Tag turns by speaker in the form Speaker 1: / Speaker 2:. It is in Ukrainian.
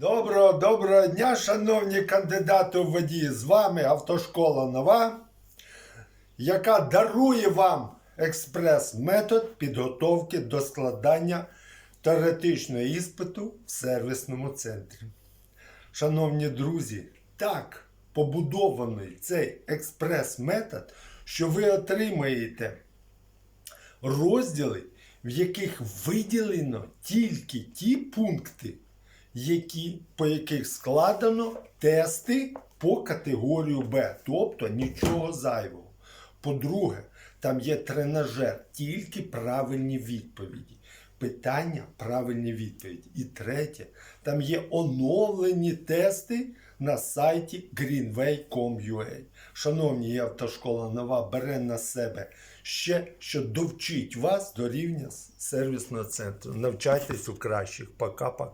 Speaker 1: Доброго доброго дня, шановні кандидати у водії. З вами автошкола нова, яка дарує вам експрес-метод підготовки до складання теоретичного іспиту в сервісному центрі. Шановні друзі, так побудований цей експрес-метод, що ви отримаєте розділи, в яких виділено тільки ті пункти, які, по яких складено тести по категорію Б, тобто нічого зайвого. По-друге, там є тренажер, тільки правильні відповіді. Питання, правильні відповіді. І третє, там є оновлені тести на сайті greenway.com.ua. Шановні, і автошкола нова бере на себе ще, що довчить вас до рівня сервісного центру. Навчайтесь у кращих. Пока-пока.